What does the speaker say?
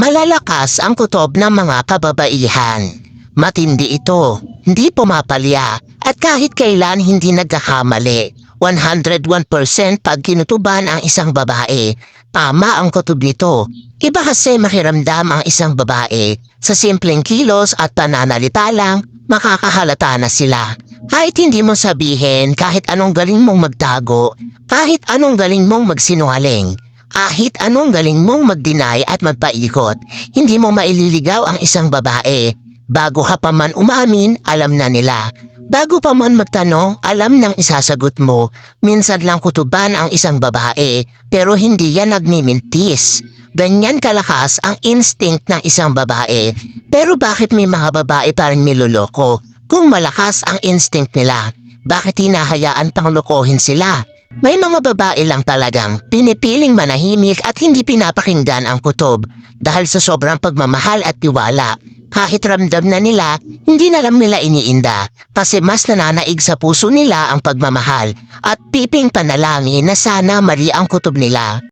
Malalakas ang kutob ng mga kababaihan. Matindi ito, hindi pumapalya, at kahit kailan hindi nagkakamali. 101% pag kinutuban ang isang babae. Tama ang kutob nito. Iba kasi makiramdam ang isang babae. Sa simpleng kilos at pananalita lang, makakahalata na sila. Kahit hindi mo sabihin, kahit anong galing mong magtago, kahit anong galing mong magsinungaling, kahit anong galing mong mag-deny at magpaikot, hindi mo maililigaw ang isang babae. Bago ka pa man umamin, alam na nila. Bago pa man magtanong, alam nang isasagot mo. Minsan lang kutuban ang isang babae, pero hindi yan nagmimintis. Ganyan kalakas ang instinct ng isang babae. Pero bakit may mga babae parang niloloko? Kung malakas ang instinct nila, bakit hinahayaan pang lokohin sila? May mga babae lang talagang pinipiling manahimik at hindi pinapakinggan ang kutob dahil sa sobrang pagmamahal at tiwala. Kahit ramdam na nila, hindi na lang nila iniinda kasi mas nananaig sa puso nila ang pagmamahal at piping panalangin na sana mali ang kutob nila.